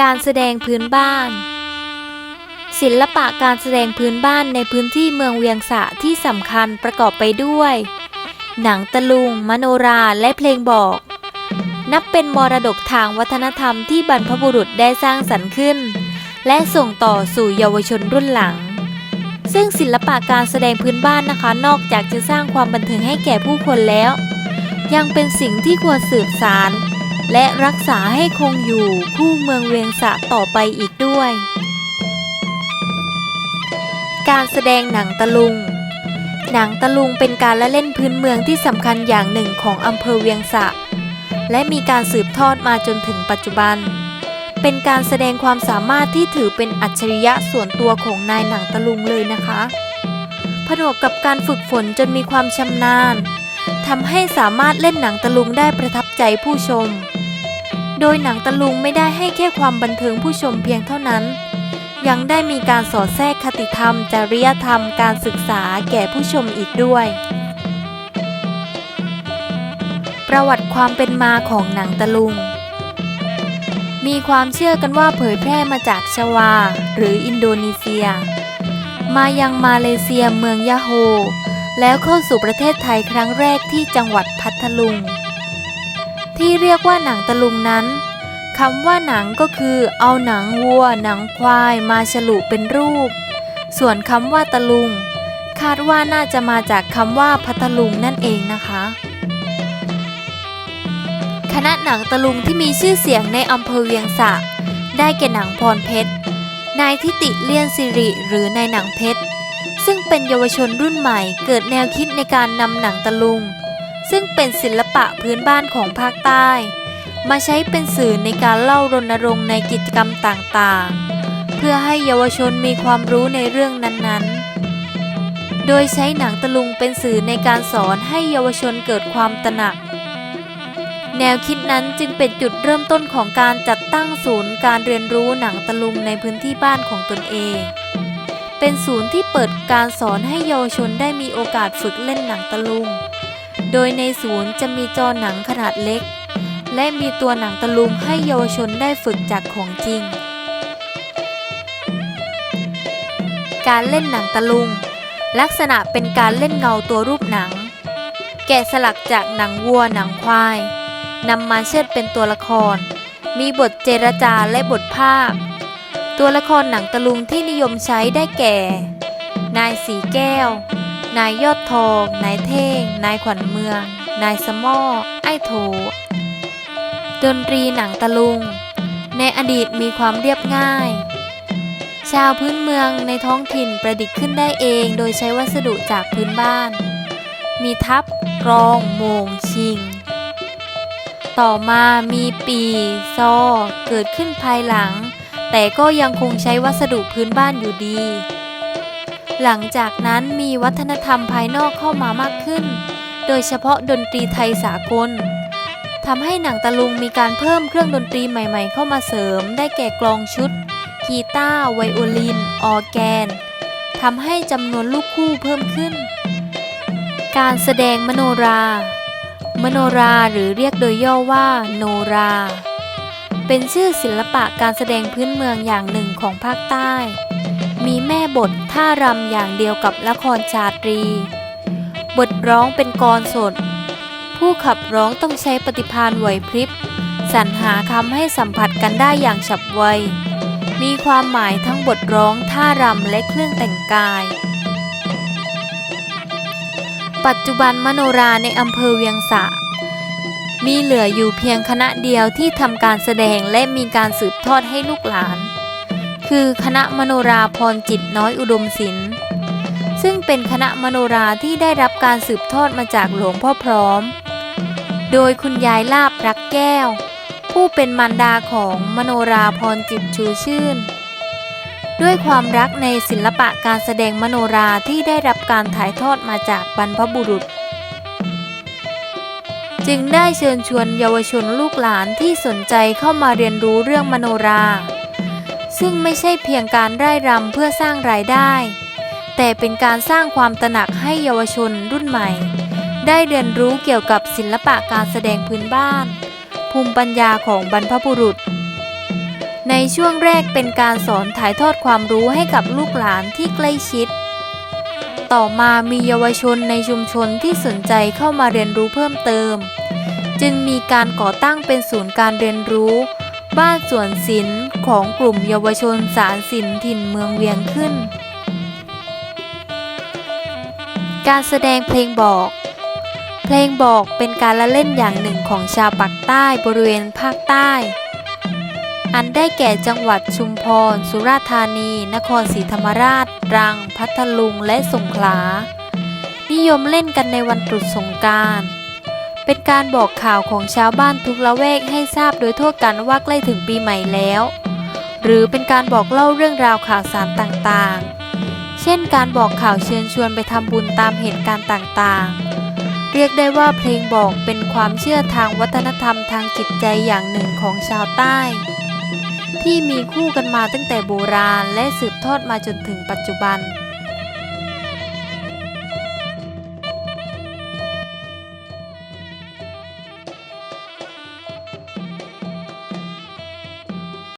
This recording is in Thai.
การแสดงพื้นบ้าน ศิลปะการแสดงพื้นบ้านในพื้นที่เมืองเวียงสะที่สำคัญประกอบไปด้วย หนังตะลุง มโนราและเพลงบอก นับเป็นมรดกทางวัฒนธรรมที่บรรพบุรุษได้สร้างสรรค์ขึ้น และส่งต่อสู่เยาวชนรุ่นหลัง ซึ่งศิลปะการแสดงพื้นบ้านนะคะ นอกจากจะสร้างความบันเทิงให้แก่ผู้คนแล้ว ยังเป็นสิ่งที่ควรสืบสาร และรักษาให้คงอยู่คู่เมืองเวียงสะต่อไปอีกด้วย การแสดงหนังตะลุง หนังตะลุงเป็นการละเล่นพื้นเมืองที่สำคัญอย่างหนึ่งของอำเภอเวียงสะ และมีการสืบทอดมาจนถึงปัจจุบัน เป็นการแสดงความสามารถที่ถือเป็นอัจฉริยะส่วนตัวของนายหนังตะลุงเลยนะคะ ผนวกกับการฝึกฝนจนมีความชำนาญทำให้สามารถเล่นหนังตะลุงได้ประทับ ใจผู้ชม โดยหนังตะลุงไม่ได้ให้แค่ความบันเทิงผู้ชมเพียงเท่านั้น ยังได้มีการสอดแทรกคติธรรม จริยธรรมการศึกษาแก่ผู้ชมอีกด้วย ประวัติความเป็นมาของหนังตะลุง มีความเชื่อกันว่าเผยแพร่มาจากชวา หรืออินโดนีเซีย มายังมาเลเซียเมืองยะโฮแล้วเข้าสู่ประเทศไทยครั้งแรกที่จังหวัดพัทลุง ที่เรียกว่าหนังตะลุงนั้นคำว่าหนังก็คือเอาหนังวัว หนังควายมาฉลุเป็นรูป ส่วนคำว่าตะลุง คาดว่าน่าจะมาจากคำว่าพัทลุงนั่นเองนะคะ คณะหนังตะลุงที่มีชื่อเสียงในอำเภอเวียงสะ ได้แก่หนังพรเพชร นายทิติเลียนสิริหรือนายหนังเพชร ซึ่งเป็นเยาวชนรุ่นใหม่เกิดแนวคิดในการนำหนังตะลุง ซึ่งเป็นศิลปะพื้นบ้านของภาคใต้ มาใช้เป็นสื่อในการเล่ารณรงค์ในกิจกรรมต่างๆ เพื่อให้เยาวชนมีความรู้ในเรื่องนั้นๆโดยใช้หนังตะลุงเป็นสื่อในการสอนให้เยาวชนเกิดความตระหนัก แนวคิดนั้นจึงเป็นจุดเริ่มต้นของการจัดตั้งศูนย์การเรียนรู้หนังตะลุงในพื้นที่บ้านของตนเอง เป็นศูนย์ที่เปิดการสอนให้เยาวชนได้มีโอกาสฝึกเล่นหนังตะลุง โดยในศูนย์จะมีจอหนังขนาดเล็ก และมีตัวหนังตะลุงให้เยาวชนได้ฝึกจากของจริง การเล่นหนังตะลุง ลักษณะเป็นการเล่นเงาตัวรูปหนัง แกะสลักจากหนังวัวหนังควายนำมาเชิดเป็นตัวละคร มีบทเจรจาและบทภาคตัวละครหนังตะลุงที่นิยมใช้ได้แก่ นายสีแก้ว นายยอดทอง นายเท่ง นายขวัญเมือง นายสมอไอ้โถ ดนตรีหนังตะลุง ในอดีตมีความเรียบง่าย ชาวพื้นเมืองในท้องถิ่นประดิษฐ์ขึ้นได้เองโดยใช้วัสดุจากพื้นบ้าน มีทับกรองโมงชิง ต่อมามีปีซอ เกิดขึ้นภายหลัง แต่ก็ยังคงใช้วัสดุพื้นบ้านอยู่ดี หลังจากนั้นมีวัฒนธรรมภายนอกเข้ามามากขึ้น โดยเฉพาะดนตรีไทยสากลทำให้หนังตะลุงมีการเพิ่มเครื่องดนตรีใหม่ ๆ เข้ามาเสริม ได้แก่กลองชุด กีตาร์ไวโอลิน ออแกนทำให้จำนวนลูกคู่เพิ่มขึ้น การแสดงมโนรา มโนราหรือเรียกโดยย่อว่า โนรา เป็นชื่อศิลปะการแสดงพื้นเมืองอย่างหนึ่งของภาคใต้ มีแม่บทท่ารำอย่างเดียวกับละครชาตรี บทร้องเป็นกรสด ผู้ขับร้องต้องใช้ปฏิภาณไหวพริบสรรหาคำให้สัมผัสกันได้อย่างฉับไว มีความหมายทั้งบทร้องท่ารำและเครื่องแต่งกาย ปัจจุบันมโนราในอำเภอเวียงสะ มีเหลืออยู่เพียงคณะเดียวที่ทำการแสดงและมีการสืบทอดให้ลูกหลาน คือคณะมโนราพรจิตน้อยอุดมศิลป์ซึ่งเป็นคณะมโนราที่ได้รับการสืบทอดมาจากหลวงพ่อพร้อม โดยคุณยายลาบรักแก้ว ผู้เป็นมารดาของมโนราพรจิตชูชื่น ด้วยความรักในศิลปะการแสดงมโนราที่ได้รับการถ่ายทอดมาจากบรรพบุรุษ จึงได้เชิญชวนเยาวชนลูกหลานที่สนใจเข้ามาเรียนรู้เรื่องมโนรา ซึ่งไม่ใช่เพียงการไร่รำเพื่อสร้างรายได้ แต่เป็นการสร้างความตระหนักให้เยาวชนรุ่นใหม่ ได้เรียนรู้เกี่ยวกับศิลปะการแสดงพื้นบ้าน ภูมิปัญญาของบรรพบุรุษ ในช่วงแรกเป็นการสอนถ่ายทอดความรู้ให้กับลูกหลานที่ใกล้ชิด ต่อมามีเยาวชนในชุมชนที่สนใจเข้ามาเรียนรู้เพิ่มเติม จึงมีการก่อตั้งเป็นศูนย์การเรียนรู้ บ้านสวนศิลป์ของกลุ่มเยาวชนสารศิลป์ถิ่นเมืองเวียงขึ้น การแสดงเพลงบอก เพลงบอกเป็นการละเล่นอย่างหนึ่งของชาวปากใต้บริเวณภาคใต้ อันได้แก่จังหวัดชุมพร สุราษฎร์ธานี นครศรีธรรมราช ตรัง พัทลุง และสงขลา นิยมเล่นกันในวันตรุษสงกราร เป็นการบอกข่าวของชาวบ้านทุกละแวกให้ทราบโดยทั่วกันว่าใกล้ถึงปีใหม่แล้ว หรือเป็นการบอกเล่าเรื่องราวข่าวสารต่างๆ เช่นการบอกข่าวเชิญชวนไปทำบุญตามเหตุการณ์ต่างๆ เรียกได้ว่าเพลงบอกเป็นความเชื่อทางวัฒนธรรมทางจิตใจอย่างหนึ่งของชาวใต้ ที่มีคู่กันมาตั้งแต่โบราณและสืบทอดมาจนถึงปัจจุบัน